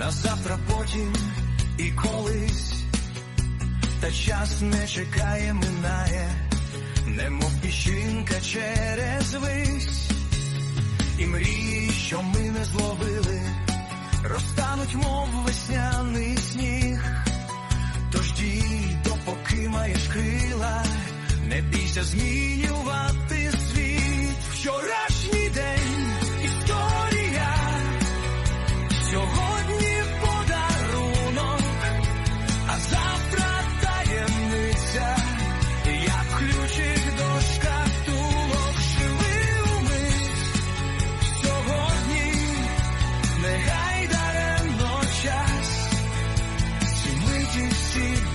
на завтра потім і колись, та час не чекає, минає, немов піщинка через вись, і мрії, що ми не зловили, розтануть, мов весняний сніг. Тож дій, допоки маєш крила, не бійся змінювати Нехай даремно час, чи миті всі.